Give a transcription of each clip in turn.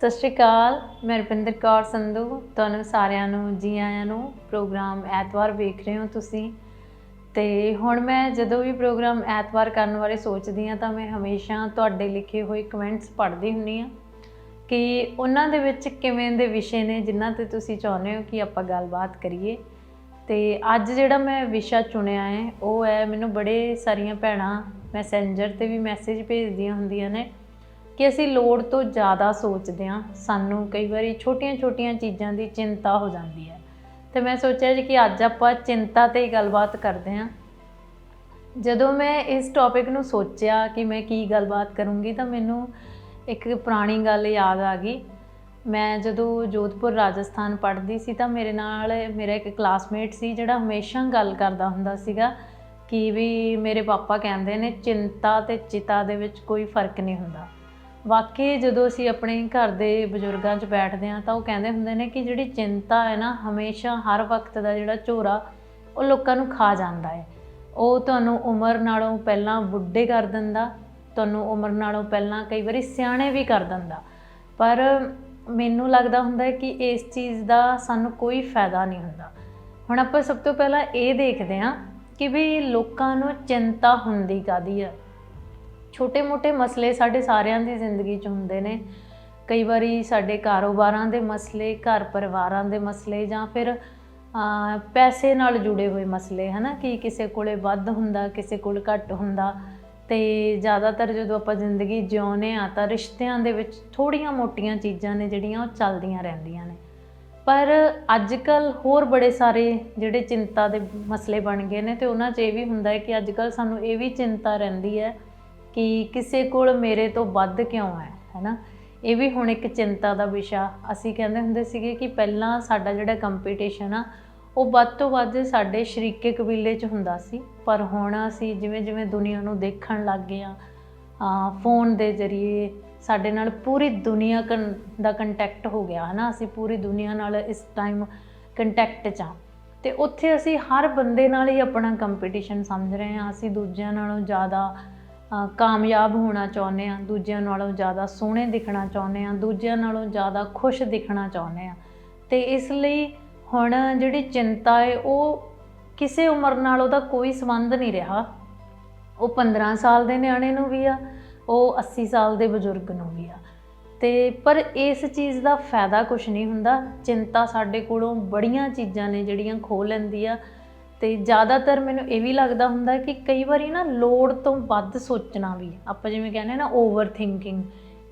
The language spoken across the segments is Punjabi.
ਸਤਿ ਸ਼੍ਰੀ ਅਕਾਲ, ਮੈਂ ਰੁਪਿੰਦਰ ਕੌਰ ਸੰਧੂ, ਤੁਹਾਨੂੰ ਸਾਰਿਆਂ ਨੂੰ ਜੀ ਆਇਆਂ ਨੂੰ ਪ੍ਰੋਗਰਾਮ ਐਤਵਾਰ ਵੇਖ ਰਹੇ ਹੋ ਤੁਸੀਂ। ਤੇ ਹੁਣ ਮੈਂ ਜਦੋਂ ਵੀ ਪ੍ਰੋਗਰਾਮ ਐਤਵਾਰ ਕਰਨ ਬਾਰੇ ਸੋਚਦੀ ਹਾਂ ਤਾਂ ਮੈਂ ਹਮੇਸ਼ਾ ਤੁਹਾਡੇ ਲਿਖੇ ਹੋਏ ਕਮੈਂਟਸ ਪੜ੍ਹਦੀ ਹੁੰਨੀ ਆ ਕਿ ਉਹਨਾਂ ਦੇ ਵਿੱਚ ਕਿਵੇਂ ਦੇ ਵਿਸ਼ੇ ਨੇ ਜਿਨ੍ਹਾਂ ਤੇ ਤੁਸੀਂ ਚਾਹੁੰਦੇ ਹੋ ਕਿ ਆਪਾਂ ਗੱਲਬਾਤ ਕਰੀਏ। ਤੇ ਅੱਜ ਜਿਹੜਾ ਮੈਂ ਵਿਸ਼ਾ ਚੁਣਿਆ ਹੈ, ਉਹ ਹੈ ਮੈਨੂੰ ਬੜੇ ਸਾਰੀਆਂ ਭੈਣਾਂ ਮੈਸੇਂਜਰ ਤੇ ਵੀ ਮੈਸੇਜ ਭੇਜਦੀਆਂ ਹੁੰਦੀਆਂ ਨੇ। ਕਿ ਅਸੀਂ ਲੋੜ ਤੋਂ ਜ਼ਿਆਦਾ ਸੋਚਦੇ ਹਾਂ, ਸਾਨੂੰ ਕਈ ਵਾਰੀ ਛੋਟੀਆਂ-ਛੋਟੀਆਂ ਚੀਜ਼ਾਂ ਦੀ ਚਿੰਤਾ ਹੋ ਜਾਂਦੀ ਹੈ। ਤੇ ਮੈਂ ਸੋਚਿਆ ਜੀ ਕਿ ਅੱਜ ਆਪਾਂ ਚਿੰਤਾ ਤੇ ਹੀ ਗੱਲਬਾਤ ਕਰਦੇ ਹਾਂ। ਜਦੋਂ ਮੈਂ ਇਸ ਟੌਪਿਕ ਨੂੰ ਸੋਚਿਆ ਕਿ ਮੈਂ ਕੀ ਗੱਲਬਾਤ ਕਰੂੰਗੀ, ਤਾਂ ਮੈਨੂੰ ਇੱਕ ਪੁਰਾਣੀ ਗੱਲ ਯਾਦ ਆ ਗਈ। ਮੈਂ ਜਦੋਂ ਜੋਧਪੁਰ ਰਾਜਸਥਾਨ ਪੜ੍ਹਦੀ ਸੀ, ਤਾਂ ਮੇਰੇ ਨਾਲ ਮੇਰਾ ਇੱਕ ਕਲਾਸਮੇਟ ਸੀ, ਜਿਹੜਾ ਹਮੇਸ਼ਾ ਗੱਲ ਕਰਦਾ ਹੁੰਦਾ ਸੀਗਾ ਕਿ ਵੀ ਮੇਰੇ ਪਾਪਾ ਕਹਿੰਦੇ ਨੇ, ਚਿੰਤਾ ਤੇ ਚਿਤਾ ਦੇ ਵਿੱਚ ਕੋਈ ਫ਼ਰਕ ਨਹੀਂ ਹੁੰਦਾ। ਵਾਕਈ ਜਦੋਂ ਅਸੀਂ ਆਪਣੇ ਘਰ ਦੇ ਬਜ਼ੁਰਗਾਂ 'ਚ ਬੈਠਦੇ ਹਾਂ ਤਾਂ ਉਹ ਕਹਿੰਦੇ ਹੁੰਦੇ ਨੇ ਕਿ ਜਿਹੜੀ ਚਿੰਤਾ ਹੈ ਨਾ, ਹਮੇਸ਼ਾ ਹਰ ਵਕਤ ਦਾ ਜਿਹੜਾ ਝੋਰਾ, ਉਹ ਲੋਕਾਂ ਨੂੰ ਖਾ ਜਾਂਦਾ ਹੈ। ਉਹ ਤੁਹਾਨੂੰ ਉਮਰ ਨਾਲੋਂ ਪਹਿਲਾਂ ਬੁੱਢੇ ਕਰ ਦਿੰਦਾ, ਤੁਹਾਨੂੰ ਉਮਰ ਨਾਲੋਂ ਪਹਿਲਾਂ ਕਈ ਵਾਰੀ ਸਿਆਣੇ ਵੀ ਕਰ ਦਿੰਦਾ। ਪਰ ਮੈਨੂੰ ਲੱਗਦਾ ਹੁੰਦਾ ਹੈ ਕਿ ਇਸ ਚੀਜ਼ ਦਾ ਸਾਨੂੰ ਕੋਈ ਫਾਇਦਾ ਨਹੀਂ ਹੁੰਦਾ। ਹੁਣ ਆਪਾਂ ਸਭ ਤੋਂ ਪਹਿਲਾਂ ਇਹ ਦੇਖਦੇ ਹਾਂ ਕਿ ਵੀ ਲੋਕਾਂ ਨੂੰ ਚਿੰਤਾ ਹੁੰਦੀ ਕਾਦੀ ਆ? ਛੋਟੇ-ਮੋਟੇ ਮਸਲੇ ਸਾਡੇ ਸਾਰਿਆਂ ਦੀ ਜ਼ਿੰਦਗੀ 'ਚ ਹੁੰਦੇ ਨੇ। ਕਈ ਵਾਰੀ ਸਾਡੇ ਕਾਰੋਬਾਰਾਂ ਦੇ ਮਸਲੇ, ਘਰ ਪਰਿਵਾਰਾਂ ਦੇ ਮਸਲੇ ਜਾਂ ਫਿਰ ਪੈਸੇ ਨਾਲ ਜੁੜੇ ਹੋਏ ਮਸਲੇ, ਹਨਾ? ਕਿ ਕਿਸੇ ਕੋਲੇ ਵੱਧ ਹੁੰਦਾ, ਕਿਸੇ ਕੋਲ ਘੱਟ ਹੁੰਦਾ। ਤੇ ਜ਼ਿਆਦਾਤਰ ਜਦੋਂ ਆਪਾਂ ਜ਼ਿੰਦਗੀ ਜਿਉਂਦੇ ਆ ਤਾਂ ਰਿਸ਼ਤਿਆਂ ਦੇ ਵਿੱਚ ਥੋੜੀਆਂ ਮੋਟੀਆਂ ਚੀਜ਼ਾਂ ਨੇ ਜਿਹੜੀਆਂ ਉਹ ਚੱਲਦੀਆਂ ਰਹਿੰਦੀਆਂ ਨੇ। ਪਰ ਅੱਜ ਕੱਲ ਹੋਰ ਬੜੇ ਸਾਰੇ ਜਿਹੜੇ ਚਿੰਤਾ ਦੇ ਮਸਲੇ ਬਣ ਗਏ ਨੇ ਤੇ ਉਹਨਾਂ 'ਚ ਇਹ ਵੀ ਹੁੰਦਾ ਹੈ ਕਿ ਅੱਜ ਕੱਲ ਸਾਨੂੰ ਇਹ ਵੀ ਚਿੰਤਾ ਰਹਿੰਦੀ ਹੈ ਕਿ ਕਿਸੇ ਕੋਲ ਮੇਰੇ ਤੋਂ ਵੱਧ ਕਿਉਂ ਹੈ, ਹੈਨਾ? ਇਹ ਵੀ ਹੁਣ ਇੱਕ ਚਿੰਤਾ ਦਾ ਵਿਸ਼ਾ। ਅਸੀਂ ਕਹਿੰਦੇ ਹੁੰਦੇ ਸੀਗੇ ਕਿ ਪਹਿਲਾਂ ਸਾਡਾ ਜਿਹੜਾ ਕੰਪੀਟੀਸ਼ਨ ਆ, ਉਹ ਵੱਧ ਤੋਂ ਵੱਧ ਸਾਡੇ ਸ਼ਰੀਕੇ ਕਬੀਲੇ 'ਚ ਹੁੰਦਾ ਸੀ। ਪਰ ਹੁਣ ਅਸੀਂ ਜਿਵੇਂ ਜਿਵੇਂ ਦੁਨੀਆ ਨੂੰ ਦੇਖਣ ਲੱਗ ਗਏ ਆ ਫੋਨ ਦੇ ਜ਼ਰੀਏ ਸਾਡੇ ਨਾਲ ਪੂਰੀ ਦੁਨੀਆ ਕਨ- ਦਾ ਕੰਟੈਕਟ ਹੋ ਗਿਆ, ਹਨਾ? ਅਸੀਂ ਪੂਰੀ ਦੁਨੀਆ ਨਾਲ ਇਸ ਟਾਈਮ ਕੰਟੈਕਟ 'ਚ ਆ। ਤੇ ਉੱਥੇ ਅਸੀਂ ਹਰ ਬੰਦੇ ਨਾਲ ਹੀ ਆਪਣਾ ਕੰਪੀਟੀਸ਼ਨ ਸਮਝ ਰਹੇ ਹਾਂ ਅਸੀਂ ਦੂਜਿਆਂ ਨਾਲੋਂ ਜ਼ਿਆਦਾ ਕਾਮਯਾਬ ਹੋਣਾ ਚਾਹੁੰਦੇ ਆ ਦੂਜਿਆਂ ਨਾਲੋਂ ਜ਼ਿਆਦਾ ਸੋਹਣੇ ਦਿਖਣਾ ਚਾਹੁੰਦੇ ਆ ਦੂਜਿਆਂ ਨਾਲੋਂ ਜ਼ਿਆਦਾ ਖੁਸ਼ ਦਿਖਣਾ ਚਾਹੁੰਦੇ ਆ ਤੇ ਇਸ ਲਈ ਹੁਣ ਜਿਹੜੀ ਚਿੰਤਾ ਹੈ ਉਹ ਕਿਸੇ ਉਮਰ ਨਾਲ ਉਹਦਾ ਕੋਈ ਸੰਬੰਧ ਨਹੀਂ ਰਿਹਾ। ਉਹ 15 ਸਾਲ ਦੇ ਨਿਆਣੇ ਨੂੰ ਵੀ ਆ, ਉਹ 80 ਸਾਲ ਦੇ ਬਜ਼ੁਰਗ ਨੂੰ ਵੀ ਆ। ਤੇ ਪਰ ਇਸ ਚੀਜ਼ ਦਾ ਫਾਇਦਾ ਕੁਝ ਨਹੀਂ ਹੁੰਦਾ। ਚਿੰਤਾ ਸਾਡੇ ਕੋਲੋਂ ਬੜੀਆਂ ਚੀਜ਼ਾਂ ਨੇ ਜਿਹੜੀਆਂ ਖੋਹ ਲੈਂਦੀ ਆ। ਤੇ ਜ਼ਿਆਦਾਤਰ ਮੈਨੂੰ ਇਹ ਵੀ ਲੱਗਦਾ ਹੁੰਦਾ ਕਿ ਕਈ ਵਾਰੀ ਨਾ ਲੋੜ ਤੋਂ ਵੱਧ ਸੋਚਣਾ ਵੀ ਆਪਾਂ ਜਿਵੇਂ ਕਹਿੰਦੇ ਨਾ ਓਵਰ ਥਿੰਕਿੰਗ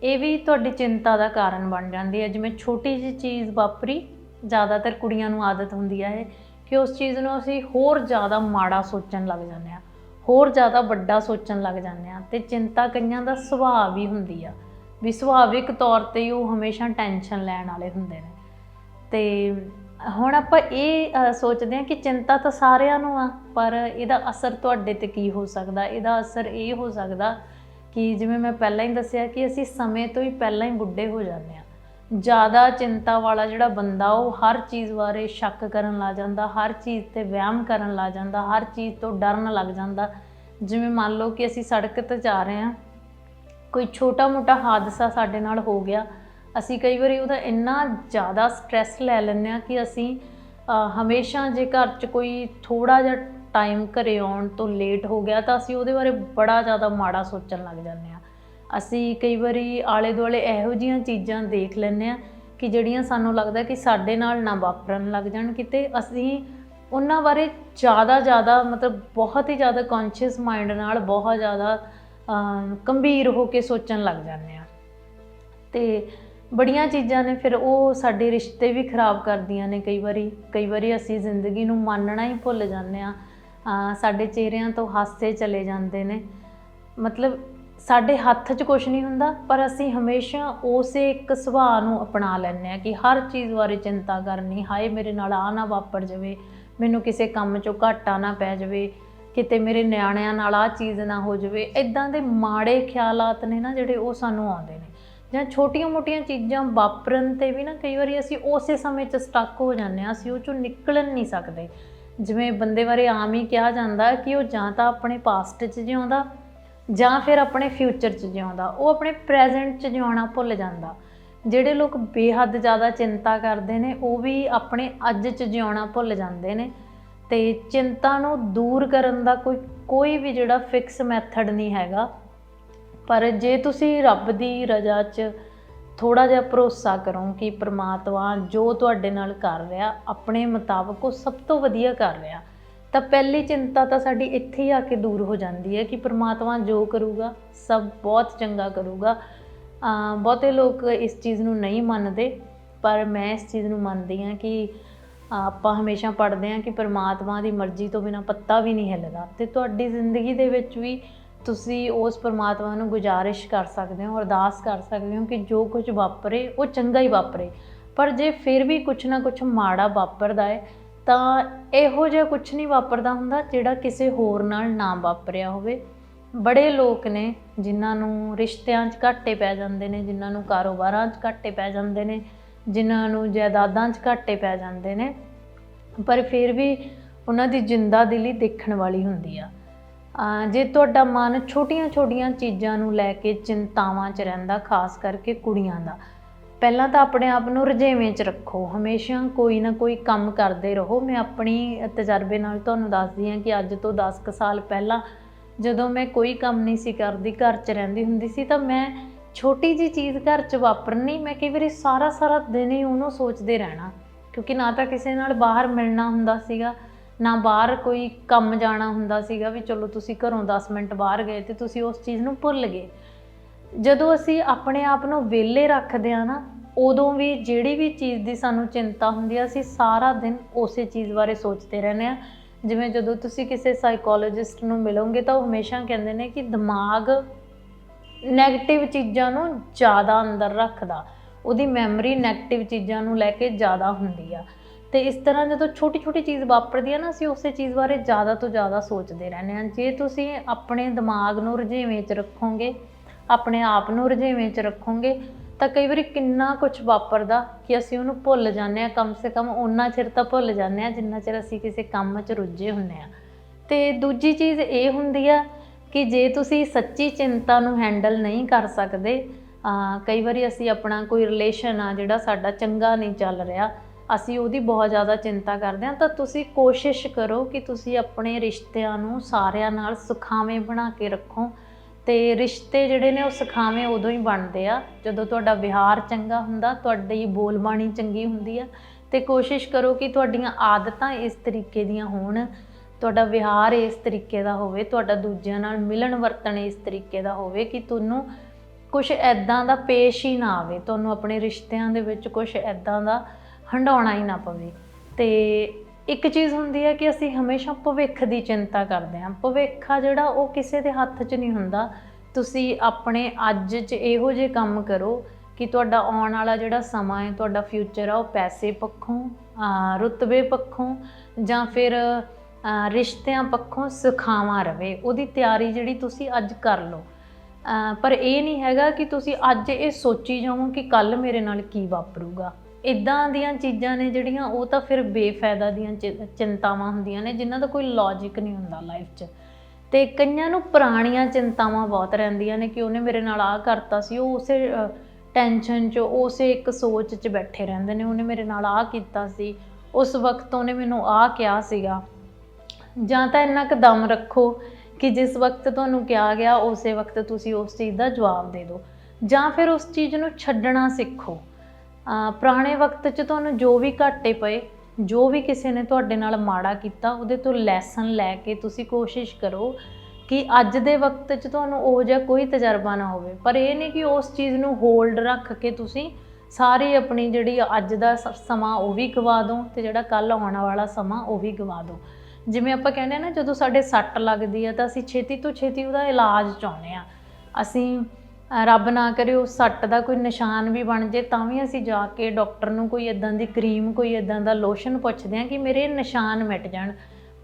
ਇਹ ਵੀ ਤੁਹਾਡੀ ਚਿੰਤਾ ਦਾ ਕਾਰਨ ਬਣ ਜਾਂਦੀ ਹੈ। ਜਿਵੇਂ ਛੋਟੀ ਜਿਹੀ ਚੀਜ਼ ਵਾਪਰੀ, ਜ਼ਿਆਦਾਤਰ ਕੁੜੀਆਂ ਨੂੰ ਆਦਤ ਹੁੰਦੀ ਹੈ ਇਹ ਕਿ ਉਸ ਚੀਜ਼ ਨੂੰ ਅਸੀਂ ਹੋਰ ਜ਼ਿਆਦਾ ਮਾੜਾ ਸੋਚਣ ਲੱਗ ਜਾਂਦੇ ਆ ਹੋਰ ਜ਼ਿਆਦਾ ਵੱਡਾ ਸੋਚਣ ਲੱਗ ਜਾਂਦੇ ਆ ਤੇ ਚਿੰਤਾ ਕਈਆਂ ਦਾ ਸੁਭਾਅ ਵੀ ਹੁੰਦੀ ਆ, ਵੀ ਸੁਭਾਵਿਕ ਤੌਰ ਤੇ ਉਹ ਹਮੇਸ਼ਾ ਟੈਨਸ਼ਨ ਲੈਣ ਵਾਲੇ ਹੁੰਦੇ ਨੇ। ਤੇ ਹੁਣ ਆਪਾਂ ਇਹ ਅ, ਸੋਚਦੇ ਹਾਂ ਕਿ ਚਿੰਤਾ ਤਾਂ ਸਾਰਿਆਂ ਨੂੰ ਆ ਪਰ ਇਹਦਾ ਅਸਰ ਤੁਹਾਡੇ ਤੇ ਕੀ ਹੋ ਸਕਦਾ? ਇਹਦਾ ਅਸਰ ਇਹ ਹੋ ਸਕਦਾ ਕਿ ਜਿਵੇਂ ਮੈਂ ਪਹਿਲਾਂ ਹੀ ਦੱਸਿਆ ਕਿ ਅਸੀਂ ਸਮੇਂ ਤੋਂ ਹੀ ਪਹਿਲਾਂ ਹੀ ਬੁੱਢੇ ਹੋ ਜਾਂਦੇ ਆ ਜ਼ਿਆਦਾ ਚਿੰਤਾ ਵਾਲਾ ਜਿਹੜਾ ਬੰਦਾ ਉਹ ਹਰ ਚੀਜ਼ ਬਾਰੇ ਸ਼ੱਕ ਕਰਨ ਲੱਗ ਜਾਂਦਾ ਹਰ ਚੀਜ਼ ਤੇ ਵਹਿਮ ਕਰਨ ਲੱਗ ਜਾਂਦਾ ਹਰ ਚੀਜ਼ ਤੋਂ ਡਰਨ ਲੱਗ ਜਾਂਦਾ। ਜਿਵੇਂ ਮੰਨ ਲਓ ਕਿ ਅਸੀਂ ਸੜਕ ਤੇ ਜਾ ਰਹੇ ਹਾਂ ਕੋਈ ਛੋਟਾ-ਮੋਟਾ ਹਾਦਸਾ ਸਾਡੇ ਨਾਲ ਹੋ ਗਿਆ ਅਸੀਂ ਕਈ ਵਾਰੀ ਉਹਦਾ ਇੰਨਾ ਜ਼ਿਆਦਾ ਸਟ੍ਰੈਸ ਲੈ ਲੈਂਦੇ ਆ ਕਿ ਅਸੀਂ ਹਮੇਸ਼ਾ ਜੇ ਘਰ 'ਚ ਕੋਈ ਥੋੜਾ ਜਿਹਾ ਟਾਈਮ ਘਰੇ ਆਉਣ ਤੋਂ ਲੇਟ ਹੋ ਗਿਆ ਤਾਂ ਅਸੀਂ ਉਹਦੇ ਬਾਰੇ ਬੜਾ ਜ਼ਿਆਦਾ ਮਾੜਾ ਸੋਚਣ ਲੱਗ ਜਾਂਦੇ ਆ ਅਸੀਂ ਕਈ ਵਾਰੀ ਆਲੇ ਦੁਆਲੇ ਇਹੋ ਜੀਆਂ ਚੀਜ਼ਾਂ ਦੇਖ ਲੈਂਦੇ ਆ ਕਿ ਜਿਹੜੀਆਂ ਸਾਨੂੰ ਲੱਗਦਾ ਕਿ ਸਾਡੇ ਨਾਲ ਨਾ ਵਾਪਰਨ ਲੱਗ ਜਾਣ ਕਿਤੇ। ਅਸੀਂ ਉਹਨਾਂ ਬਾਰੇ ਜ਼ਿਆਦਾ ਜ਼ਿਆਦਾ, ਮਤਲਬ ਬਹੁਤ ਹੀ ਜ਼ਿਆਦਾ ਕੌਨਸ਼ੀਅਸ ਮਾਈਂਡ ਨਾਲ ਬਹੁਤ ਜ਼ਿਆਦਾ ਗੰਭੀਰ ਹੋ ਕੇ ਸੋਚਣ ਲੱਗ ਜਾਂਦੇ ਆ ਤੇ ਬੜੀਆਂ ਚੀਜ਼ਾਂ ਨੇ, ਫਿਰ ਉਹ ਸਾਡੇ ਰਿਸ਼ਤੇ ਵੀ ਖਰਾਬ ਕਰਦੀਆਂ ਨੇ ਕਈ ਵਾਰੀ। ਕਈ ਵਾਰੀ ਅਸੀਂ ਜ਼ਿੰਦਗੀ ਨੂੰ ਮੰਨਣਾ ਹੀ ਭੁੱਲ ਜਾਂਦੇ ਆ ਸਾਡੇ ਚਿਹਰਿਆਂ ਤੋਂ ਹਾਸੇ ਚਲੇ ਜਾਂਦੇ ਨੇ। ਮਤਲਬ ਸਾਡੇ ਹੱਥ 'ਚ ਕੁਝ ਨਹੀਂ ਹੁੰਦਾ, ਪਰ ਅਸੀਂ ਹਮੇਸ਼ਾ ਉਸੇ ਇੱਕ ਸੁਭਾਅ ਨੂੰ ਅਪਣਾ ਲੈਂਦੇ ਆ ਕਿ ਹਰ ਚੀਜ਼ ਬਾਰੇ ਚਿੰਤਾ ਕਰਨੀ, ਹਾਏ ਮੇਰੇ ਨਾਲ ਆ ਨਾ ਵਾਪਰ ਜਾਵੇ, ਮੈਨੂੰ ਕਿਸੇ ਕੰਮ 'ਚੋਂ ਘਾਟਾ ਨਾ ਪੈ ਜਾਵੇ, ਕਿਤੇ ਮੇਰੇ ਨਿਆਣਿਆਂ ਨਾਲ ਆ ਚੀਜ਼ ਨਾ ਹੋ ਜਾਵੇ। ਇਦਾਂ ਦੇ ਮਾੜੇ ਖਿਆਲਾਤ ਨੇ ਨਾ ਜਿਹੜੇ ਉਹ ਸਾਨੂੰ ਆਉਂਦੇ ਨੇ। ਜਾਂ ਛੋਟੀਆਂ-ਮੋਟੀਆਂ ਚੀਜ਼ਾਂ ਵਾਪਰਨ ਤੇ ਵੀ ਨਾ ਕਈ ਵਾਰੀ ਅਸੀਂ ਉਸੇ ਸਮੇਂ 'ਚ ਸਟਕ ਹੋ ਜਾਂਦੇ ਆ ਅਸੀਂ ਉਹ 'ਚੋਂ ਨਿਕਲ ਨਹੀਂ ਸਕਦੇ। ਜਿਵੇਂ ਬੰਦੇ ਬਾਰੇ ਆਮ ਹੀ ਕਿਹਾ ਜਾਂਦਾ ਕਿ ਉਹ ਜਾਂ ਤਾਂ ਆਪਣੇ ਪਾਸਟ 'ਚ ਜਿਉਂਦਾ ਜਾਂ ਫਿਰ ਆਪਣੇ ਫਿਊਚਰ 'ਚ ਜਿਉਂਦਾ, ਉਹ ਆਪਣੇ ਪ੍ਰੈਜ਼ੈਂਟ 'ਚ ਜਿਉਣਾ ਭੁੱਲ ਜਾਂਦਾ। ਜਿਹੜੇ ਲੋਕ ਬੇਹੱਦ ਜ਼ਿਆਦਾ ਚਿੰਤਾ ਕਰਦੇ ਨੇ, ਉਹ ਵੀ ਆਪਣੇ ਅੱਜ 'ਚ ਜਿਉਣਾ ਭੁੱਲ ਜਾਂਦੇ ਨੇ। ਤੇ ਚਿੰਤਾ ਨੂੰ ਦੂਰ ਕਰਨ ਦਾ ਕੋਈ ਕੋਈ ਵੀ ਜਿਹੜਾ ਫਿਕਸ ਮੈਥਡ ਨਹੀਂ ਹੈਗਾ ਪਰ ਜੇ ਤੁਸੀਂ ਰੱਬ ਦੀ ਰਜ਼ਾ 'ਚ ਥੋੜਾ ਜਿਹਾ ਭਰੋਸਾ ਕਰੋ ਕਿ ਪ੍ਰਮਾਤਮਾ ਜੋ ਤੁਹਾਡੇ ਨਾਲ ਕਰ ਰਿਹਾ, ਆਪਣੇ ਮੁਤਾਬਕ ਉਹ ਸਭ ਤੋਂ ਵਧੀਆ ਕਰ ਰਿਹਾ, ਤਾਂ ਪਹਿਲੀ ਚਿੰਤਾ ਤਾਂ ਸਾਡੀ ਇੱਥੇ ਹੀ ਆ ਕੇ ਦੂਰ ਹੋ ਜਾਂਦੀ ਹੈ ਕਿ ਪ੍ਰਮਾਤਮਾ ਜੋ ਕਰੂਗਾ, ਸਭ ਬਹੁਤ ਚੰਗਾ ਕਰੂਗਾ। ਬਹੁਤੇ ਲੋਕ ਇਸ ਚੀਜ਼ ਨੂੰ ਨਹੀਂ ਮੰਨਦੇ, ਪਰ ਮੈਂ ਇਸ ਚੀਜ਼ ਨੂੰ ਮੰਨਦੀ ਹਾਂ ਕਿ ਆਪਾਂ ਹਮੇਸ਼ਾ ਪੜ੍ਹਦੇ ਹਾਂ ਕਿ ਪ੍ਰਮਾਤਮਾ ਦੀ ਮਰਜ਼ੀ ਤੋਂ ਬਿਨਾ ਪੱਤਾ ਵੀ ਨਹੀਂ ਹਿੱਲਦਾ। ਤੇ ਤੁਹਾਡੀ ਜ਼ਿੰਦਗੀ ਦੇ ਵਿੱਚ ਵੀ ਤੁਸੀਂ ਉਸ ਪਰਮਾਤਮਾ ਨੂੰ ਗੁਜ਼ਾਰਿਸ਼ ਕਰ ਸਕਦੇ ਹੋ, ਅਰਦਾਸ ਕਰ ਸਕਦੇ ਹੋ ਕਿ ਜੋ ਕੁਝ ਵਾਪਰੇ, ਉਹ ਚੰਗਾ ਹੀ ਵਾਪਰੇ। ਪਰ ਜੇ ਫਿਰ ਵੀ ਕੁਝ ਨਾ ਕੁਝ ਮਾੜਾ ਵਾਪਰਦਾ ਹੈ, ਤਾਂ ਇਹੋ ਜਿਹਾ ਕੁਝ ਨਹੀਂ ਵਾਪਰਦਾ ਹੁੰਦਾ ਜਿਹੜਾ ਕਿਸੇ ਹੋਰ ਨਾਲ ਨਾ ਵਾਪਰਿਆ ਹੋਵੇ। ਬੜੇ ਲੋਕ ਨੇ ਜਿਨ੍ਹਾਂ ਨੂੰ ਰਿਸ਼ਤਿਆਂ 'ਚ ਘਾਟੇ ਪੈ ਜਾਂਦੇ ਨੇ, ਜਿਨ੍ਹਾਂ ਨੂੰ ਕਾਰੋਬਾਰਾਂ 'ਚ ਘਾਟੇ ਪੈ ਜਾਂਦੇ ਨੇ, ਜਿਨ੍ਹਾਂ ਨੂੰ ਜਾਇਦਾਦਾਂ 'ਚ ਘਾਟੇ ਪੈ ਜਾਂਦੇ ਨੇ। ਪਰ ਫਿਰ ਵੀ ਉਹਨਾਂ ਦੀ ਜਿੰਦਾ ਦਿਲੀ ਦੇਖਣ ਵਾਲੀ ਹੁੰਦੀ ਆ। ਜੇ ਤੁਹਾਡਾ ਮਨ ਛੋਟੀਆਂ-ਛੋਟੀਆਂ ਚੀਜ਼ਾਂ ਨੂੰ ਲੈ ਕੇ ਚਿੰਤਾਵਾਂ 'ਚ ਰਹਿੰਦਾ, ਖਾਸ ਕਰਕੇ ਕੁੜੀਆਂ ਦਾ, ਪਹਿਲਾਂ ਤਾਂ ਆਪਣੇ ਆਪ ਨੂੰ ਰੁਝੇਵੇਂ 'ਚ ਰੱਖੋ। ਹਮੇਸ਼ਾ ਕੋਈ ਨਾ ਕੋਈ ਕੰਮ ਕਰਦੇ ਰਹੋ। ਮੈਂ ਆਪਣੀ ਤਜਰਬੇ ਨਾਲ ਤੁਹਾਨੂੰ ਦੱਸਦੀ ਹਾਂ ਕਿ ਅੱਜ ਤੋਂ 10 ਕੁ ਸਾਲ ਪਹਿਲਾਂ ਜਦੋਂ ਮੈਂ ਕੋਈ ਕੰਮ ਨਹੀਂ ਸੀ ਕਰਦੀ, ਘਰ 'ਚ ਰਹਿੰਦੀ ਹੁੰਦੀ ਸੀ, ਤਾਂ ਮੈਂ ਛੋਟੀ ਜੀ ਚੀਜ਼ ਘਰ 'ਚ ਵਾਪਰਨੀ, ਮੈਂ ਕਈ ਵਾਰੀ ਸਾਰਾ ਸਾਰਾ ਦਿਨ ਹੀ ਉਹਨੂੰ ਸੋਚਦੇ ਰਹਿਣਾ, ਕਿਉਂਕਿ ਨਾ ਤਾਂ ਕਿਸੇ ਨਾਲ ਬਾਹਰ ਮਿਲਣਾ ਹੁੰਦਾ ਸੀਗਾ। ਨਾ ਬਾਹਰ ਕੋਈ ਕੰਮ ਜਾਣਾ ਹੁੰਦਾ ਸੀਗਾ ਵੀ ਚਲੋ ਤੁਸੀਂ ਘਰੋਂ 10 ਮਿੰਟ ਬਾਹਰ ਗਏ ਤੇ ਤੁਸੀਂ ਉਸ ਚੀਜ਼ ਨੂੰ ਭੁੱਲ ਗਏ। ਜਦੋਂ ਅਸੀਂ ਆਪਣੇ ਆਪ ਨੂੰ ਵਿਹਲੇ ਰੱਖਦੇ ਆ ਨਾ, ਉਦੋਂ ਵੀ ਜਿਹੜੀ ਵੀ ਚੀਜ਼ ਦੀ ਸਾਨੂੰ ਚਿੰਤਾ ਹੁੰਦੀ ਆ, ਅਸੀਂ ਸਾਰਾ ਦਿਨ ਉਸੇ ਚੀਜ਼ ਬਾਰੇ ਸੋਚਦੇ ਰਹਿੰਦੇ ਆ ਜਿਵੇਂ ਜਦੋਂ ਤੁਸੀਂ ਕਿਸੇ ਸਾਈਕੋਲੋਜਿਸਟ ਨੂੰ ਮਿਲੋਗੇ ਤਾਂ ਉਹ ਹਮੇਸ਼ਾ ਕਹਿੰਦੇ ਨੇ ਕਿ ਦਿਮਾਗ 네ਗੇਟਿਵ ਚੀਜ਼ਾਂ ਨੂੰ ਜ਼ਿਆਦਾ ਅੰਦਰ ਰੱਖਦਾ। ਉਹਦੀ ਮੈਮਰੀ 네ਗੇਟਿਵ ਚੀਜ਼ਾਂ ਨੂੰ ਲੈ ਕੇ ਜ਼ਿਆਦਾ ਹੁੰਦੀ ਆ। ਤੇ ਇਸ ਤਰ੍ਹਾਂ ਜਦੋਂ ਛੋਟੀ ਛੋਟੀ ਚੀਜ਼ ਵਾਪਰਦੀ ਆ ਨਾ, ਅਸੀਂ ਉਸੇ ਚੀਜ਼ ਬਾਰੇ ਜ਼ਿਆਦਾ ਤੋਂ ਜ਼ਿਆਦਾ ਸੋਚਦੇ ਰਹਿੰਦੇ ਹਾਂ। ਜੇ ਤੁਸੀਂ ਆਪਣੇ ਦਿਮਾਗ ਨੂੰ ਰੁਝੇਵੇਂ 'ਚ ਰੱਖੋਗੇ, ਆਪਣੇ ਆਪ ਨੂੰ ਰੁਝੇਵੇਂ 'ਚ ਰੱਖੋਗੇ, ਤਾਂ ਕਈ ਵਾਰੀ ਕਿੰਨਾ ਕੁਝ ਵਾਪਰਦਾ ਕਿ ਅਸੀਂ ਉਹਨੂੰ ਭੁੱਲ ਜਾਂਦੇ ਆ ਕਮ ਸੇ ਕਮ ਓਨਾ ਚਿਰ ਤਾਂ ਭੁੱਲ ਜਾਂਦੇ ਆ ਜਿੰਨਾ ਚਿਰ ਅਸੀਂ ਕਿਸੇ ਕੰਮ 'ਚ ਰੁੱਝੇ ਹੁੰਨੇ ਆ ਤੇ ਦੂਜੀ ਚੀਜ਼ ਇਹ ਹੁੰਦੀ ਆ ਕਿ ਜੇ ਤੁਸੀਂ ਸੱਚੀ ਚਿੰਤਾ ਨੂੰ ਹੈਂਡਲ ਨਹੀਂ ਕਰ ਸਕਦੇ ਕਈ ਵਾਰੀ ਅਸੀਂ ਆਪਣਾ ਕੋਈ ਰਿਲੇਸ਼ਨ ਆ ਜਿਹੜਾ ਸਾਡਾ ਚੰਗਾ ਨਹੀਂ ਚੱਲ ਰਿਹਾ ਅਸੀਂ ਉਹਦੀ ਬਹੁਤ ਜ਼ਿਆਦਾ ਚਿੰਤਾ ਕਰਦੇ ਹਾਂ, ਤਾਂ ਤੁਸੀਂ ਕੋਸ਼ਿਸ਼ ਕਰੋ ਕਿ ਤੁਸੀਂ ਆਪਣੇ ਰਿਸ਼ਤਿਆਂ ਨੂੰ ਸਾਰਿਆਂ ਨਾਲ ਸੁਖਾਵੇਂ ਬਣਾ ਕੇ ਰੱਖੋ। ਤੇ ਰਿਸ਼ਤੇ ਜਿਹੜੇ ਨੇ ਉਹ ਸੁਖਾਵੇਂ ਉਦੋਂ ਹੀ ਬਣਦੇ ਆ, ਜਦੋਂ ਤੁਹਾਡਾ ਵਿਹਾਰ ਚੰਗਾ ਹੁੰਦਾ, ਤੁਹਾਡੀ ਬੋਲਬਾਣੀ ਚੰਗੀ ਹੁੰਦੀ ਆ। ਤੇ ਕੋਸ਼ਿਸ਼ ਕਰੋ ਕਿ ਤੁਹਾਡੀਆਂ ਆਦਤਾਂ ਇਸ ਤਰੀਕੇ ਦੀਆਂ ਹੋਣ, ਤੁਹਾਡਾ ਵਿਹਾਰ ਇਸ ਤਰੀਕੇ ਦਾ ਹੋਵੇ, ਤੁਹਾਡਾ ਦੂਜਿਆਂ ਨਾਲ ਮਿਲਣ ਵਰਤਣ ਇਸ ਤਰੀਕੇ ਦਾ ਹੋਵੇ ਕਿ ਤੁਹਾਨੂੰ ਕੁਝ ਐਦਾਂ ਦਾ ਪੇਸ਼ ਹੀ ਨਾ ਆਵੇ, ਤੁਹਾਨੂੰ ਆਪਣੇ ਰਿਸ਼ਤਿਆਂ ਦੇ ਵਿੱਚ ਕੁਝ ਐਦਾਂ ਦਾ ਹੰਡਾਉਣਾ ਹੀ ਨਾ ਪਵੇ। ਤੇ ਇੱਕ ਚੀਜ਼ ਹੁੰਦੀ ਹੈ ਕਿ ਅਸੀਂ ਹਮੇਸ਼ਾ ਭਵਿੱਖ ਦੀ ਚਿੰਤਾ ਕਰਦੇ ਹਾਂ। ਭਵਿੱਖ ਆ ਜਿਹੜਾ, ਉਹ ਕਿਸੇ ਦੇ ਹੱਥ 'ਚ ਨਹੀਂ ਹੁੰਦਾ। ਤੁਸੀਂ ਆਪਣੇ ਅੱਜ 'ਚ ਇਹੋ ਜਿਹੇ ਕੰਮ ਕਰੋ ਕਿ ਤੁਹਾਡਾ ਆਉਣ ਵਾਲਾ ਜਿਹੜਾ ਸਮਾਂ ਹੈ, ਤੁਹਾਡਾ ਫਿਊਚਰ ਆ, ਉਹ ਪੈਸੇ ਪੱਖੋਂ ਰੁਤਬੇ ਪੱਖੋਂ ਜਾਂ ਫਿਰ ਰਿਸ਼ਤਿਆਂ ਪੱਖੋਂ ਸੁਖਾਵਾਂ ਰਵੇ। ਉਹਦੀ ਤਿਆਰੀ ਜਿਹੜੀ ਤੁਸੀਂ ਅੱਜ ਕਰ ਲਓ। ਪਰ ਇਹ ਨਹੀਂ ਹੈਗਾ ਕਿ ਤੁਸੀਂ ਅੱਜ ਇਹ ਸੋਚੀ ਜਾਓ ਕਿ ਕੱਲ ਮੇਰੇ ਨਾਲ ਕੀ ਵਾਪਰੂਗਾ। ਇਦਾਂ ਦੀਆਂ ਚੀਜ਼ਾਂ ਨੇ ਜਿਹੜੀਆਂ ਉਹ ਤਾਂ ਫਿਰ ਬੇਫਾਇਦਾ ਦੀਆਂ ਚਿ- ਚਿੰਤਾਵਾਂ ਹੁੰਦੀਆਂ ਨੇ, ਜਿਨ੍ਹਾਂ ਦਾ ਕੋਈ ਲੌਜੀਕ ਨਹੀਂ ਹੁੰਦਾ ਲਾਈਫ 'ਚ। ਤੇ ਕਈਆਂ ਨੂੰ ਪੁਰਾਣੀਆਂ ਚਿੰਤਾਵਾਂ ਬਹੁਤ ਰਹਿੰਦੀਆਂ ਨੇ ਕਿ ਉਹਨੇ ਮੇਰੇ ਨਾਲ ਆਹ ਕਰਤਾ ਸੀ, ਉਹ ਉਸੇ ਟੈਨਸ਼ਨ 'ਚ ਉਸੇ ਇੱਕ ਸੋਚ 'ਚ ਬੈਠੇ ਰਹਿੰਦੇ ਨੇ, ਉਹਨੇ ਮੇਰੇ ਨਾਲ ਆਹ ਕੀਤਾ ਸੀ, ਉਸ ਵਕਤ ਉਹਨੇ ਮੈਨੂੰ ਆਹ ਕਿਹਾ ਸੀਗਾ। ਜਾਂ ਤਾਂ ਇੰਨਾ ਕੁ ਦਮ ਰੱਖੋ ਕਿ ਜਿਸ ਵਕਤ ਤੁਹਾਨੂੰ ਕਿਹਾ ਗਿਆ, ਉਸੇ ਵਕਤ ਤੁਸੀਂ ਉਸ ਚੀਜ਼ ਦਾ ਜਵਾਬ ਦੇ ਦਿਓ। ਜਾਂ ਫਿਰ ਉਸ ਚੀਜ਼ ਨੂੰ ਛੱਡਣਾ ਸਿੱਖੋ। ਪੁਰਾਣੇ ਵਕਤ 'ਚ ਤੁਹਾਨੂੰ ਜੋ ਵੀ ਘਾਟੇ ਪਏ, ਜੋ ਵੀ ਕਿਸੇ ਨੇ ਤੁਹਾਡੇ ਨਾਲ ਮਾੜਾ ਕੀਤਾ, ਉਹਦੇ ਤੋਂ ਲੈਸਨ ਲੈ ਕੇ ਤੁਸੀਂ ਕੋਸ਼ਿਸ਼ ਕਰੋ ਕਿ ਅੱਜ ਦੇ ਵਕਤ 'ਚ ਤੁਹਾਨੂੰ ਉਹ ਜਿਹਾ ਕੋਈ ਤਜਰਬਾ ਨਾ ਹੋਵੇ। ਪਰ ਇਹ ਨਹੀਂ ਕਿ ਉਸ ਚੀਜ਼ ਨੂੰ ਹੋਲਡ ਰੱਖ ਕੇ ਤੁਸੀਂ ਸਾਰੀ ਆਪਣੀ ਜਿਹੜੀ ਅੱਜ ਦਾ ਸ- ਸਮਾਂ ਉਹ ਵੀ ਗਵਾ ਦਿਓ ਤੇ ਜਿਹੜਾ ਕੱਲ ਆਉਣ ਵਾਲਾ ਸਮਾਂ ਉਹ ਵੀ ਗਵਾ ਦਿਓ ਜਿਵੇਂ ਆਪਾਂ ਕਹਿੰਦੇ ਆ ਨਾ, ਜਦੋਂ ਸਾਡੇ ਸੱਟ ਲੱਗਦੀ ਆ ਤਾਂ ਅਸੀਂ ਛੇਤੀ ਤੋਂ ਛੇਤੀ ਉਹਦਾ ਇਲਾਜ ਚਾਹੁੰਦੇ ਆ ਅਸੀਂ ਰੱਬ ਨਾ ਕਰੇ ਉਸ ਸੱਟ ਦਾ ਕੋਈ ਨਿਸ਼ਾਨ ਵੀ ਬਣ ਜੇ, ਤਾਂ ਵੀ ਅਸੀਂ ਜਾ ਕੇ ਡਾਕਟਰ ਨੂੰ ਕੋਈ ਇਦਾਂ ਦੀ ਕਰੀਮ, ਕੋਈ ਇਦਾਂ ਦਾ ਲੋਸ਼ਨ ਪੁੱਛਦੇ ਹਾਂ ਕਿ ਮੇਰੇ ਨਿਸ਼ਾਨ ਮਿਟ ਜਾਣ।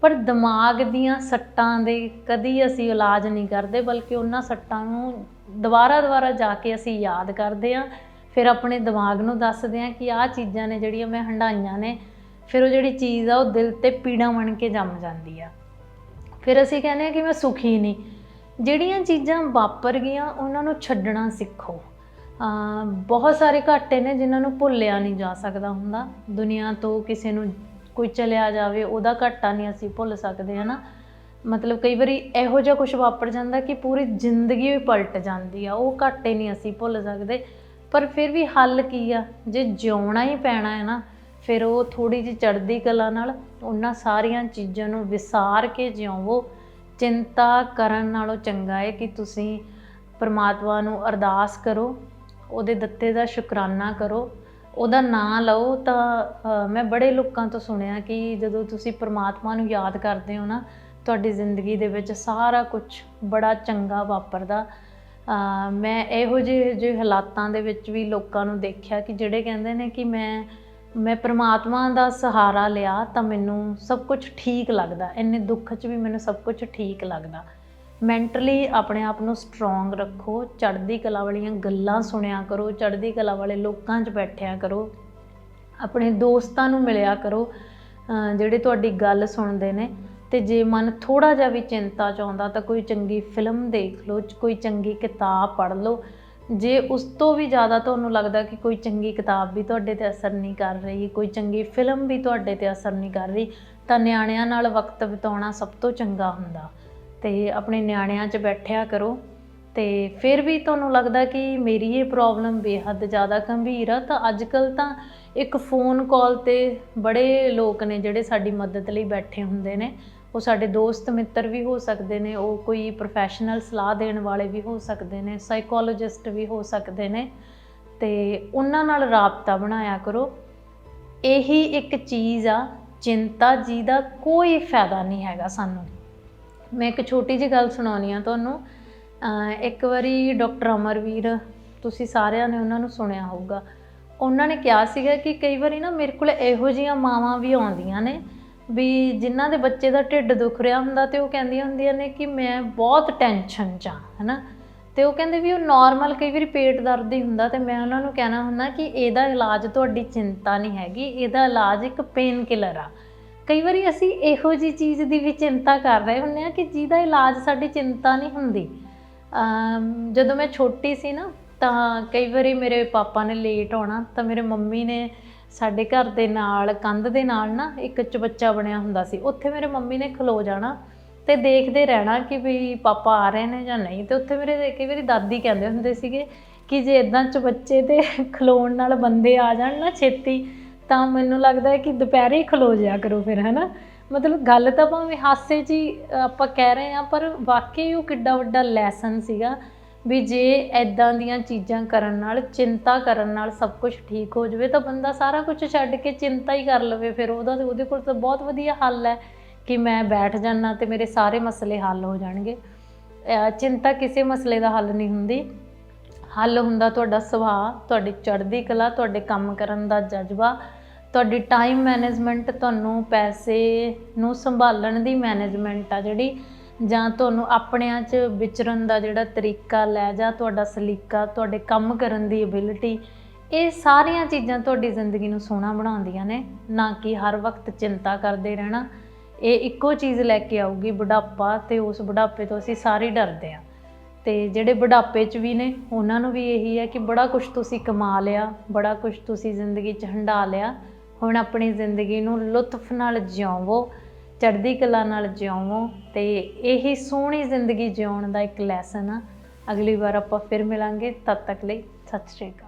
ਪਰ ਦਿਮਾਗ ਦੀਆਂ ਸੱਟਾਂ ਦੇ ਕਦੀ ਅਸੀਂ ਇਲਾਜ ਨਹੀਂ ਕਰਦੇ, ਬਲਕਿ ਉਹਨਾਂ ਸੱਟਾਂ ਨੂੰ ਦੁਬਾਰਾ ਦੁਬਾਰਾ ਜਾ ਕੇ ਅਸੀਂ ਯਾਦ ਕਰਦੇ ਹਾਂ, ਫਿਰ ਆਪਣੇ ਦਿਮਾਗ ਨੂੰ ਦੱਸਦੇ ਹਾਂ ਕਿ ਆਹ ਚੀਜ਼ਾਂ ਨੇ ਜਿਹੜੀਆਂ ਮੈਂ ਹੰਡਾਈਆਂ ਨੇ, ਫਿਰ ਉਹ ਜਿਹੜੀ ਚੀਜ਼ ਆ ਉਹ ਦਿਲ ਤੇ ਪੀੜਾ ਬਣ ਕੇ ਜੰਮ ਜਾਂਦੀ ਆ। ਫਿਰ ਅਸੀਂ ਕਹਿੰਦੇ ਆ ਕਿ ਮੈਂ ਸੁਖੀ ਨਹੀਂ। ਜਿਹੜੀਆਂ ਚੀਜ਼ਾਂ ਵਾਪਰ ਗਈਆਂ, ਉਹਨਾਂ ਨੂੰ ਛੱਡਣਾ ਸਿੱਖੋ। ਬਹੁਤ ਸਾਰੇ ਘਾਟੇ ਨੇ ਜਿਨ੍ਹਾਂ ਨੂੰ ਭੁੱਲਿਆ ਨਹੀਂ ਜਾ ਸਕਦਾ ਹੁੰਦਾ। ਦੁਨੀਆ ਤੋਂ ਕਿਸੇ ਨੂੰ ਕੋਈ ਚਲਿਆ ਜਾਵੇ, ਉਹਦਾ ਘਾਟਾ ਨਹੀਂ ਅਸੀਂ ਭੁੱਲ ਸਕਦੇ, ਹਨਾ? ਮਤਲਬ ਕਈ ਵਾਰੀ ਇਹੋ ਜਿਹਾ ਕੁਝ ਵਾਪਰ ਜਾਂਦਾ ਕਿ ਪੂਰੀ ਜ਼ਿੰਦਗੀ ਹੀ ਪਲਟ ਜਾਂਦੀ ਆ। ਉਹ ਘਾਟੇ ਨਹੀਂ ਅਸੀਂ ਭੁੱਲ ਸਕਦੇ। ਪਰ ਫਿਰ ਵੀ ਹੱਲ ਕੀ ਆ? ਜੇ ਜਿਉਣਾ ਹੀ ਪੈਣਾ ਹੈ ਨਾ, ਫਿਰ ਉਹ ਥੋੜੀ ਜਿਹੀ ਚੜ੍ਹਦੀ ਕਲਾ ਨਾਲ ਉਹਨਾਂ ਸਾਰੀਆਂ ਚੀਜ਼ਾਂ ਨੂੰ ਵਿਸਾਰ ਕੇ ਜਿਉਵੋ। ਚਿੰਤਾ ਕਰਨ ਨਾਲੋਂ ਚੰਗਾ ਹੈ ਕਿ ਤੁਸੀਂ ਪਰਮਾਤਮਾ ਨੂੰ ਅਰਦਾਸ ਕਰੋ, ਉਹਦੇ ਦਿੱਤੇ ਦਾ ਸ਼ੁਕਰਾਨਾ ਕਰੋ, ਉਹਦਾ ਨਾਂ ਲਓ ਤਾਂ ਮੈਂ ਬੜੇ ਲੋਕਾਂ ਤੋਂ ਸੁਣਿਆ ਕਿ ਜਦੋਂ ਤੁਸੀਂ ਪਰਮਾਤਮਾ ਨੂੰ ਯਾਦ ਕਰਦੇ ਹੋ ਨਾ, ਤੁਹਾਡੀ ਜ਼ਿੰਦਗੀ ਦੇ ਵਿੱਚ ਸਾਰਾ ਕੁਝ ਬੜਾ ਚੰਗਾ ਵਾਪਰਦਾ। ਮੈਂ ਇਹੋ ਜਿਹੇ ਜਿਹੇ ਹਾਲਾਤਾਂ ਦੇ ਵਿੱਚ ਵੀ ਲੋਕਾਂ ਨੂੰ ਦੇਖਿਆ ਕਿ ਜਿਹੜੇ ਕਹਿੰਦੇ ਨੇ ਕਿ ਮੈਂ ਮੈਂ ਪ੍ਰਮਾਤਮਾ ਦਾ ਸਹਾਰਾ ਲਿਆ ਤਾਂ ਮੈਨੂੰ ਸਭ ਕੁਝ ਠੀਕ ਲੱਗਦਾ। ਇੰਨੇ ਦੁੱਖ 'ਚ ਵੀ ਮੈਨੂੰ ਸਭ ਕੁਝ ਠੀਕ ਲੱਗਦਾ। ਮੈਂਟਲੀ ਆਪਣੇ ਆਪ ਨੂੰ ਸਟਰੋਂਗ ਰੱਖੋ, ਚੜ੍ਹਦੀ ਕਲਾ ਵਾਲੀਆਂ ਗੱਲਾਂ ਸੁਣਿਆ ਕਰੋ, ਚੜ੍ਹਦੀ ਕਲਾ ਵਾਲੇ ਲੋਕਾਂ 'ਚ ਬੈਠਿਆ ਕਰੋ। ਆਪਣੇ ਦੋਸਤਾਂ ਨੂੰ ਮਿਲਿਆ ਕਰੋ ਜਿਹੜੇ ਤੁਹਾਡੀ ਗੱਲ ਸੁਣਦੇ ਨੇ। ਤੇ ਜੇ ਮਨ ਥੋੜਾ ਜਿਹਾ ਵੀ ਚਿੰਤਾ ਚ ਆਉਂਦਾ ਤਾਂ ਕੋਈ ਚੰਗੀ ਫਿਲਮ ਦੇਖ ਲਓ, ਕੋਈ ਚੰਗੀ ਕਿਤਾਬ ਪੜ੍ਹ ਲਓ। ਜੇ ਉਸ ਤੋਂ ਵੀ ਜ਼ਿਆਦਾ ਤੁਹਾਨੂੰ ਲੱਗਦਾ ਕਿ ਕੋਈ ਚੰਗੀ ਕਿਤਾਬ ਵੀ ਤੁਹਾਡੇ ਤੇ ਅਸਰ ਨਹੀਂ ਕਰ ਰਹੀ, ਕੋਈ ਚੰਗੀ ਫਿਲਮ ਵੀ ਤੁਹਾਡੇ ਤੇ ਅਸਰ ਨਹੀਂ ਕਰ ਰਹੀ, ਤਾਂ ਨਿਆਣਿਆਂ ਨਾਲ ਵਕਤ ਬਿਤਾਉਣਾ ਸਭ ਤੋਂ ਚੰਗਾ ਹੁੰਦਾ। ਤੇ ਆਪਣੇ ਨਿਆਣਿਆਂ 'ਚ ਬੈਠਿਆ ਕਰੋ ਤੇ ਫਿਰ ਵੀ ਤੁਹਾਨੂੰ ਲੱਗਦਾ ਕਿ ਮੇਰੀ ਇਹ ਪ੍ਰੋਬਲਮ ਬੇਹੱਦ ਜ਼ਿਆਦਾ ਗੰਭੀਰ ਆ, ਤਾਂ ਅੱਜਕੱਲ ਤਾਂ ਇੱਕ ਫੋਨ ਕਾਲ ਤੇ ਬੜੇ ਲੋਕ ਨੇ ਜਿਹੜੇ ਸਾਡੀ ਮਦਦ ਲਈ ਬੈਠੇ ਹੁੰਦੇ ਨੇ। ਉਹ ਸਾਡੇ ਦੋਸਤ ਮਿੱਤਰ ਵੀ ਹੋ ਸਕਦੇ ਨੇ, ਉਹ ਕੋਈ ਪ੍ਰੋਫੈਸ਼ਨਲ ਸਲਾਹ ਦੇਣ ਵਾਲੇ ਵੀ ਹੋ ਸਕਦੇ ਨੇ ਸਾਈਕੋਲੋਜਿਸਟ ਵੀ ਹੋ ਸਕਦੇ ਨੇ, ਤੇ ਉਹਨਾਂ ਨਾਲ ਰਾਬਤਾ ਬਣਾਇਆ ਕਰੋ। ਇਹੀ ਇੱਕ ਚੀਜ਼ ਆ, ਚਿੰਤਾ ਜੀ ਦਾ ਕੋਈ ਫਾਇਦਾ ਨਹੀਂ ਹੈਗਾ ਸਾਨੂੰ। ਮੈਂ ਇੱਕ ਛੋਟੀ ਜਿਹੀ ਗੱਲ ਸੁਣਾਉਣੀ ਆ ਤੁਹਾਨੂੰ। ਇੱਕ ਵਾਰੀ ਡਾਕਟਰ ਅਮਰਵੀਰ, ਤੁਸੀਂ ਸਾਰਿਆਂ ਨੇ ਉਹਨਾਂ ਨੂੰ ਸੁਣਿਆ ਹੋਊਗਾ। ਉਹਨਾਂ ਨੇ ਕਿਹਾ ਸੀਗਾ ਕਿ ਕਈ ਵਾਰੀ ਨਾ ਮੇਰੇ ਕੋਲ ਇਹੋ ਜਿਹੀਆਂ ਮਾਵਾਂ ਵੀ ਆਉਂਦੀਆਂ ਨੇ ਵੀ ਜਿਨ੍ਹਾਂ ਦੇ ਬੱਚੇ ਦਾ ਢਿੱਡ ਦੁਖ ਰਿਹਾ ਹੁੰਦਾ ਤੇ ਉਹ ਕਹਿੰਦੀਆਂ ਹੁੰਦੀਆਂ ਨੇ ਕਿ ਮੈਂ ਬਹੁਤ ਟੈਨਸ਼ਨ 'ਚ ਆ ਹਨਾ? ਤੇ ਉਹ ਕਹਿੰਦੇ ਵੀ ਉਹ ਨਾਰਮਲ ਕਈ ਵਾਰੀ ਪੇਟ ਦਰਦ ਹੀ ਹੁੰਦਾ ਤੇ ਮੈਂ ਉਹਨਾਂ ਨੂੰ ਕਹਿਣਾ ਹੁੰਦਾ ਕਿ ਇਹਦਾ ਇਲਾਜ ਤੁਹਾਡੀ ਚਿੰਤਾ ਨਹੀਂ ਹੈਗੀ, ਇਹਦਾ ਇਲਾਜ ਇੱਕ ਪੇਨ ਕਿਲਰ ਆ। ਕਈ ਵਾਰੀ ਅਸੀਂ ਇਹੋ ਜੀ ਚੀਜ਼ ਦੀ ਵੀ ਚਿੰਤਾ ਕਰ ਰਹੇ ਹੁੰਦੇ ਆ ਕਿ ਜਿਹਦਾ ਇਲਾਜ ਸਾਡੀ ਚਿੰਤਾ ਨਹੀਂ ਹੁੰਦੀ। ਜਦੋਂ ਮੈਂ ਛੋਟੀ ਸੀ ਨਾ, ਤਾਂ ਕਈ ਵਾਰੀ ਮੇਰੇ ਪਾਪਾ ਨੇ ਲੇਟ ਆਉਣਾ ਤਾਂ ਮੇਰੇ ਮੰਮੀ ਨੇ ਸਾਡੇ ਘਰ ਦੇ ਨਾਲ, ਕੰਧ ਦੇ ਨਾਲ ਨਾ ਇੱਕ ਚਬੱਚਾ ਬਣਿਆ ਹੁੰਦਾ ਸੀ। ਉੱਥੇ ਮੇਰੇ ਮੰਮੀ ਨੇ ਖਲੋ ਜਾਣਾ ਤੇ ਦੇਖਦੇ ਰਹਿਣਾ ਕਿ ਵੀ ਪਾਪਾ ਆ ਰਹੇ ਨੇ ਜਾਂ ਨਹੀਂ। ਤੇ ਉੱਥੇ ਮੇਰੇ ਕਈ ਵਾਰੀ ਦਾਦੀ ਕਹਿੰਦੇ ਹੁੰਦੇ ਸੀਗੇ ਕਿ ਜੇ ਇਦਾਂ ਚਬੱਚੇ ਤੇ ਖਲੋਣ ਨਾਲ ਬੰਦੇ ਆ ਜਾਣ ਨਾ ਛੇਤੀ, ਤਾਂ ਮੈਨੂੰ ਲੱਗਦਾ ਹੈ ਕਿ ਦੁਪਹਿਰੇ ਹੀ ਖਲੋ ਜਿਆ ਕਰੋ ਫਿਰ, ਹੈਨਾ? ਮਤਲਬ ਗੱਲ ਤਾਂ ਭਾਵੇਂ ਹਾਸੇ 'ਚ ਹੀ ਆਪਾਂ ਕਹਿ ਰਹੇ ਹਾਂ, ਪਰ ਵਾਕਈ ਉਹ ਕਿੱਡਾ ਵੱਡਾ ਲੈਸਨ ਸੀਗਾ। ਵੀ ਜੇ ਐਦਾਂ ਦੀਆਂ ਚੀਜ਼ਾਂ ਕਰਨ ਨਾਲ, ਚਿੰਤਾ ਕਰਨ ਨਾਲ ਸਭ ਕੁਝ ਠੀਕ ਹੋ ਜਾਵੇ, ਤਾਂ ਬੰਦਾ ਸਾਰਾ ਕੁਝ ਛੱਡ ਕੇ ਚਿੰਤਾ ਹੀ ਕਰ ਲਵੇ। ਫਿਰ ਉਹਦਾ ਉਹਦੇ ਕੋਲ ਤਾਂ ਬਹੁਤ ਵਧੀਆ ਹੱਲ ਹੈ ਕਿ ਮੈਂ ਬੈਠ ਜਾਣਾ ਤੇ ਮੇਰੇ ਸਾਰੇ ਮਸਲੇ ਹੱਲ ਹੋ ਜਾਣਗੇ। ਚਿੰਤਾ ਕਿਸੇ ਮਸਲੇ ਦਾ ਹੱਲ ਨਹੀਂ ਹੁੰਦੀ। ਹੱਲ ਹੁੰਦਾ ਤੁਹਾਡਾ ਸੁਭਾਅ, ਤੁਹਾਡੀ ਚੜ੍ਹਦੀ ਕਲਾ, ਤੁਹਾਡੇ ਕੰਮ ਕਰਨ ਦਾ ਜਜ਼ਬਾ, ਤੁਹਾਡੀ ਟਾਈਮ ਮੈਨੇਜਮੈਂਟ ਤੁਹਾਨੂੰ ਪੈਸੇ ਨੂੰ ਸੰਭਾਲਣ ਦੀ ਮੈਨੇਜਮੈਂਟ ਆ ਜਿਹੜੀ। ਜਾਂ ਤੁਹਾਨੂੰ ਆਪਣਿਆਂ 'ਚ ਵਿਚਰਨ ਦਾ ਜਿਹੜਾ ਤਰੀਕਾ ਲੈ ਜਾ ਤੁਹਾਡਾ ਸਲੀਕਾ, ਤੁਹਾਡੇ ਕੰਮ ਕਰਨ ਦੀ ਐਬਿਲਿਟੀ ਇਹ ਸਾਰੀਆਂ ਚੀਜ਼ਾਂ ਤੁਹਾਡੀ ਜ਼ਿੰਦਗੀ ਨੂੰ ਸੋਹਣਾ ਬਣਾਉਂਦੀਆਂ ਨੇ, ਨਾ ਕਿ ਹਰ ਵਕਤ ਚਿੰਤਾ ਕਰਦੇ ਰਹਿਣਾ। ਇਹ ਇੱਕੋ ਚੀਜ਼ ਲੈ ਕੇ ਆਊਗੀ ਬੁਢਾਪਾ ਤੇ ਉਸ ਬੁਢਾਪੇ ਤੋਂ ਅਸੀਂ ਸਾਰੇ ਡਰਦੇ ਹਾਂ। ਤੇ ਜਿਹੜੇ ਬੁਢਾਪੇ 'ਚ ਵੀ ਨੇ, ਉਹਨਾਂ ਨੂੰ ਵੀ ਇਹੀ ਹੈ ਕਿ ਬੜਾ ਕੁਝ ਤੁਸੀਂ ਕਮਾ ਲਿਆ, ਬੜਾ ਕੁਝ ਤੁਸੀਂ ਜ਼ਿੰਦਗੀ 'ਚ ਹੰਢਾ ਲਿਆ। ਹੁਣ ਆਪਣੀ ਜ਼ਿੰਦਗੀ ਨੂੰ ਲੁਤਫ ਨਾਲ ਜਿਉਵੋ ਚੜ੍ਹਦੀ ਕਲਾ ਨਾਲ ਜਿਉਵੋ ਤੇ ਇਹੀ ਸੋਹਣੀ ਜ਼ਿੰਦਗੀ ਜਿਉਣ ਦਾ ਇੱਕ ਲੈਸਨ ਆ। ਅਗਲੀ ਵਾਰ ਆਪਾਂ ਫਿਰ ਮਿਲਾਂਗੇ। ਤਦ ਤੱਕ ਲਈ ਸਤਿ ਸ਼੍ਰੀ ਅਕਾਲ।